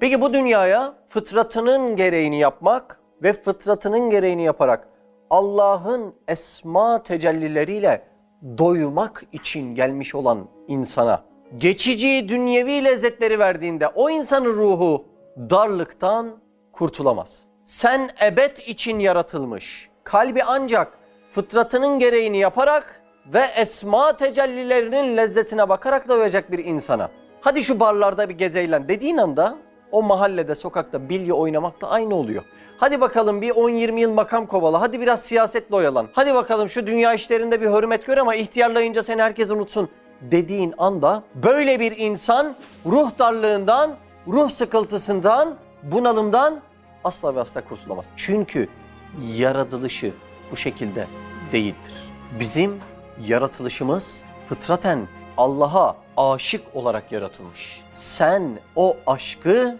Peki bu dünyaya fıtratının gereğini yapmak ve fıtratının gereğini yaparak Allah'ın esma tecellileriyle doymak için gelmiş olan insana geçici dünyevi lezzetleri verdiğinde o insanın ruhu darlıktan kurtulamaz. Sen ebed için yaratılmış. Kalbi ancak fıtratının gereğini yaparak ve esma tecellilerinin lezzetine bakarak doyacak bir insana. Hadi şu barlarda bir gezeyle dediğin anda o mahallede, sokakta bilye oynamakla aynı oluyor. Hadi bakalım bir 10-20 yıl makam kovala. Hadi biraz siyasetle oyalan. Hadi bakalım şu dünya işlerinde bir hürmet gör ama ihtiyarlayınca seni herkes unutsun dediğin anda böyle bir insan ruh darlığından, ruh sıkıntısından, bunalımdan asla ve asla kurtulamaz. Çünkü yaratılışı bu şekilde değildir. Bizim yaratılışımız fıtraten Allah'a aşık olarak yaratılmış. Sen o aşkı